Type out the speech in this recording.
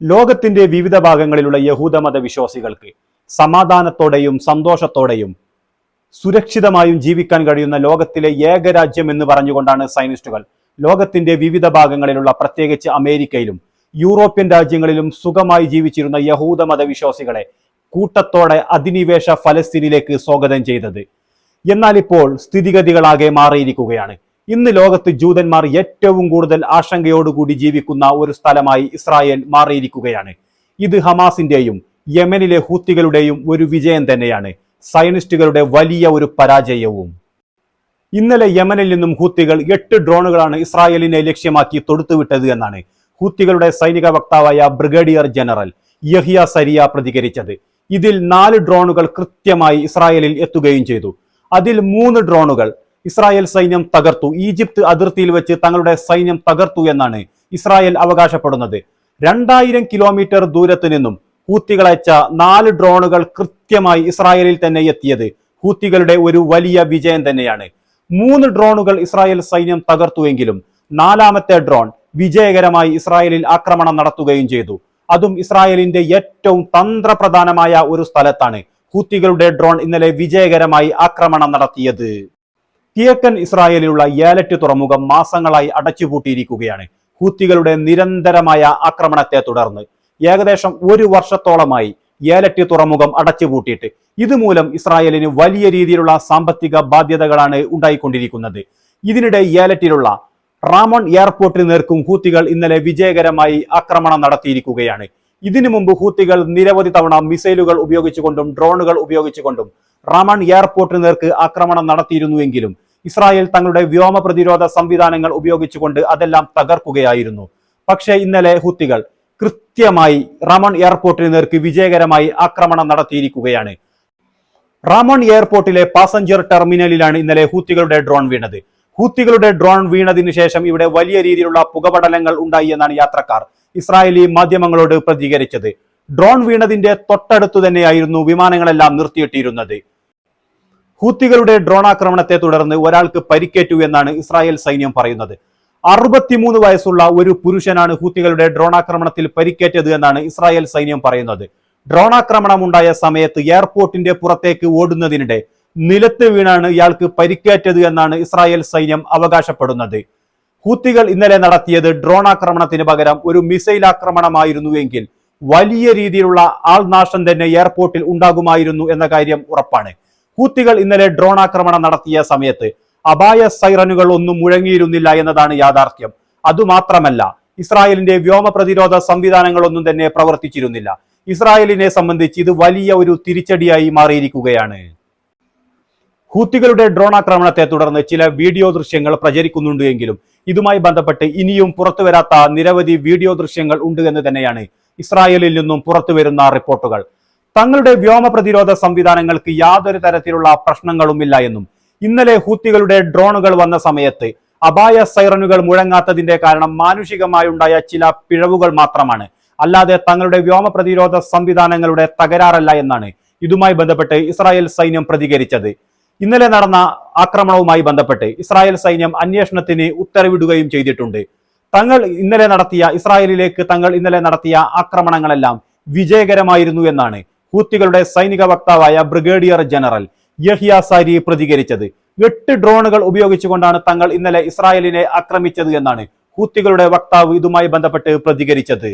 ലോകത്തിന്റെ വിവിധ ഭാഗങ്ങളിലുള്ള യഹൂദമത വിശ്വാസികൾക്ക് സമാധാനത്തോടെയും സന്തോഷത്തോടെയും സുരക്ഷിതമായും ജീവിക്കാൻ കഴിയുന്ന ലോകത്തിലെ ഏകരാജ്യം എന്ന് പറഞ്ഞുകൊണ്ടാണ് സൈനിസ്റ്റുകൾ ലോകത്തിന്റെ വിവിധ ഭാഗങ്ങളിലുള്ള പ്രത്യേകിച്ച് അമേരിക്കയിലും യൂറോപ്യൻ രാജ്യങ്ങളിലും സുഖമായി ജീവിച്ചിരുന്ന യഹൂദ മതവിശ്വാസികളെ കൂട്ടത്തോടെ അധിനിവേശ ഫലസ്തീനിലേക്ക് സ്വാഗതം ചെയ്തത്. എന്നാൽ ഇപ്പോൾ സ്ഥിതിഗതികളാകെ മാറിയിരിക്കുകയാണ്. ഇന്ന് ലോകത്ത് ജൂതന്മാർ ഏറ്റവും കൂടുതൽ ആശങ്കയോടുകൂടി ജീവിക്കുന്ന ഒരു സ്ഥലമായി ഇസ്രായേൽ മാറിയിരിക്കുകയാണ്. ഇത് ഹമാസിന്റെയും യമനിലെ ഹൂത്തികളുടെയും ഒരു വിജയം തന്നെയാണ്. സയനിസ്റ്റുകളുടെ വലിയ ഒരു പരാജയവും. ഇന്നലെ യമനിൽ നിന്നും ഹൂത്തികൾ എട്ട് ഡ്രോണുകളാണ് ഇസ്രായേലിനെ ലക്ഷ്യമാക്കി തൊടുത്തുവിട്ടത് എന്നാണ് ഹൂത്തികളുടെ സൈനിക വക്താവായ ബ്രിഗേഡിയർ ജനറൽ യഹിയ സരിയ പ്രതികരിച്ചത്. ഇതിൽ നാല് ഡ്രോണുകൾ കൃത്യമായി ഇസ്രായേലിൽ എത്തുകയും ചെയ്തു. അതിൽ മൂന്ന് ഡ്രോണുകൾ ഇസ്രായേൽ സൈന്യം തകർത്തു. ഈജിപ്ത് അതിർത്തിയിൽ വെച്ച് തങ്ങളുടെ സൈന്യം തകർത്തു എന്നാണ് ഇസ്രായേൽ അവകാശപ്പെടുന്നത്. രണ്ടായിരം കിലോമീറ്റർ ദൂരത്തു നിന്നും ഹൂത്തികളയച്ച നാല് ഡ്രോണുകൾ കൃത്യമായി ഇസ്രായേലിൽ തന്നെ എത്തിയത് ഹൂത്തികളുടെ ഒരു വലിയ വിജയം തന്നെയാണ്. മൂന്ന് ഡ്രോണുകൾ ഇസ്രായേൽ സൈന്യം തകർത്തുവെങ്കിലും നാലാമത്തെ ഡ്രോൺ വിജയകരമായി ഇസ്രായേലിൽ ആക്രമണം നടത്തുകയും ചെയ്തു. അതും ഇസ്രായേലിന്റെ ഏറ്റവും തന്ത്രപ്രധാനമായ ഒരു സ്ഥലത്താണ് ഹൂത്തികളുടെ ഡ്രോൺ ഇന്നലെ വിജയകരമായി ആക്രമണം നടത്തിയത്. കിഴക്കൻ ഇസ്രായേലിലുള്ള ഏലറ്റ് തുറമുഖം മാസങ്ങളായി അടച്ചുപൂട്ടിയിരിക്കുകയാണ്. ഹൂത്തികളുടെ നിരന്തരമായ ആക്രമണത്തെ തുടർന്ന് ഏകദേശം ഒരു വർഷത്തോളമായി ഏലറ്റ് തുറമുഖം അടച്ചുപൂട്ടിയിട്ട്. ഇതുമൂലം ഇസ്രായേലിന് വലിയ രീതിയിലുള്ള സാമ്പത്തിക ബാധ്യതകളാണ് ഉണ്ടായിക്കൊണ്ടിരിക്കുന്നത്. ഇതിനിടെ ഏലറ്റിലുള്ള റാമൺ എയർപോർട്ടിന് നേർക്കും ഹൂത്തികൾ ഇന്നലെ വിജയകരമായി ആക്രമണം നടത്തിയിരിക്കുകയാണ്. ഇതിനു മുമ്പ് ഹൂത്തികൾ നിരവധി തവണ മിസൈലുകൾ ഉപയോഗിച്ചുകൊണ്ടും ഡ്രോണുകൾ ഉപയോഗിച്ചുകൊണ്ടും റാമൺ എയർപോർട്ടിന് നേർക്ക് ആക്രമണം നടത്തിയിരുന്നുവെങ്കിലും ഇസ്രായേൽ തങ്ങളുടെ വ്യോമ പ്രതിരോധ സംവിധാനങ്ങൾ ഉപയോഗിച്ചുകൊണ്ട് അതെല്ലാം തകർക്കുകയായിരുന്നു. പക്ഷേ ഇന്നലെ ഹുത്തികൾ കൃത്യമായി റമൺ എയർപോർട്ടിന് നേർക്ക് വിജയകരമായി ആക്രമണം നടത്തിയിരിക്കുകയാണ്. റമൺ എയർപോർട്ടിലെ പാസഞ്ചർ ടെർമിനലിലാണ് ഇന്നലെ ഹൂത്തികളുടെ ഡ്രോൺ വീണത്. ഹൂത്തികളുടെ ഡ്രോൺ വീണതിനു ശേഷം ഇവിടെ വലിയ രീതിയിലുള്ള പുകപടലങ്ങൾ ഉണ്ടായി എന്നാണ് യാത്രക്കാർ ഇസ്രായേലി മാധ്യമങ്ങളോട് പ്രതികരിച്ചത്. ഡ്രോൺ വീണതിന്റെ തൊട്ടടുത്തു തന്നെയായിരുന്നു വിമാനങ്ങളെല്ലാം നിർത്തിയിട്ടിരുന്നത്. ഹൂത്തികളുടെ ഡ്രോൺ ആക്രമണത്തെ തുടർന്ന് ഒരാൾക്ക് പരിക്കേറ്റു എന്നാണ് ഇസ്രായേൽ സൈന്യം പറയുന്നത്. അറുപത്തിമൂന്ന് വയസ്സുള്ള ഒരു പുരുഷനാണ് ഹൂത്തികളുടെ ഡ്രോൺ ആക്രമണത്തിൽ പരിക്കേറ്റത് എന്നാണ് ഇസ്രായേൽ സൈന്യം പറയുന്നത്. ഡ്രോൺ ആക്രമണം ഉണ്ടായ സമയത്ത് എയർപോർട്ടിന്റെ പുറത്തേക്ക് ഓടുന്നതിനിടെ നിലത്ത് വീണാണ് ഇയാൾക്ക് പരിക്കേറ്റത് എന്നാണ് ഇസ്രായേൽ സൈന്യം അവകാശപ്പെടുന്നത്. ഹൂത്തികൾ ഇന്നലെ നടത്തിയത് ഡ്രോൺ ആക്രമണത്തിന് പകരം ഒരു മിസൈൽ ആക്രമണമായിരുന്നുവെങ്കിൽ വലിയ രീതിയിലുള്ള ആൾനാശം തന്നെ എയർപോർട്ടിൽ ഉണ്ടാകുമായിരുന്നു എന്ന കാര്യം ഉറപ്പാണ്. ഹൂത്തികൾ ഇന്നലെ ഡ്രോൺ ആക്രമണം നടത്തിയ സമയത്ത് അപായ സൈറനുകൾ ഒന്നും മുഴങ്ങിയിരുന്നില്ല എന്നതാണ് യാഥാർത്ഥ്യം. അതുമാത്രമല്ല ഇസ്രായേലിന്റെ വ്യോമ പ്രതിരോധ സംവിധാനങ്ങളൊന്നും തന്നെ പ്രവർത്തിച്ചിരുന്നില്ല. ഇസ്രായേലിനെ സംബന്ധിച്ച് ഇത് വലിയ ഒരു തിരിച്ചടിയായി മാറിയിരിക്കുകയാണ്. ഹൂത്തികളുടെ ഡ്രോൺ ആക്രമണത്തെ തുടർന്ന് ചില വീഡിയോ ദൃശ്യങ്ങൾ പ്രചരിക്കുന്നുണ്ട് എങ്കിലും ഇതുമായി ബന്ധപ്പെട്ട് ഇനിയും പുറത്തുവരാത്ത നിരവധി വീഡിയോ ദൃശ്യങ്ങൾ ഉണ്ട് എന്ന് തന്നെയാണ് ഇസ്രായേലിൽ നിന്നും പുറത്തുവരുന്ന റിപ്പോർട്ടുകൾ. തങ്ങളുടെ വ്യോമ പ്രതിരോധ സംവിധാനങ്ങൾക്ക് യാതൊരു തരത്തിലുള്ള പ്രശ്നങ്ങളുമില്ല എന്നും. ഇന്നലെ ഹൂത്തികളുടെ ഡ്രോണുകൾ വന്ന സമയത്ത് അപായ സൈറനുകൾ മുഴങ്ങാത്തതിന്റെ കാരണം മാനുഷികമായുണ്ടായ ചില പിഴവുകൾ മാത്രമാണ്. അല്ലാതെ തങ്ങളുടെ വ്യോമ പ്രതിരോധ സംവിധാനങ്ങളുടെ തകരാറല്ല എന്നാണ് ഇതുമായി ബന്ധപ്പെട്ട് ഇസ്രായേൽ സൈന്യം പ്രതികരിച്ചത്. ഇന്നലെ നടന്ന ആക്രമണവുമായി ബന്ധപ്പെട്ട് ഇസ്രായേൽ സൈന്യം അന്വേഷണത്തിന് ഉത്തരവിടുകയും ചെയ്തിട്ടുണ്ട്. തങ്ങൾ ഇന്നലെ നടത്തിയ ഇസ്രായേലിലേക്ക് തങ്ങൾ ഇന്നലെ നടത്തിയ ആക്രമണങ്ങളെല്ലാം വിജയകരമായിരുന്നു എന്നാണ് ഹൂത്തികളുടെ സൈനിക വക്താവായ ബ്രിഗേഡിയർ ജനറൽ യഹിയ സാരി പ്രതികരിച്ചത്. എട്ട് ഡ്രോണുകൾ ഉപയോഗിച്ചുകൊണ്ടാണ് തങ്ങൾ ഇന്നലെ ഇസ്രായേലിനെ ആക്രമിച്ചത് എന്നാണ് ഹൂത്തികളുടെ വക്താവ് ഇതുമായി ബന്ധപ്പെട്ട് പ്രതികരിച്ചത്.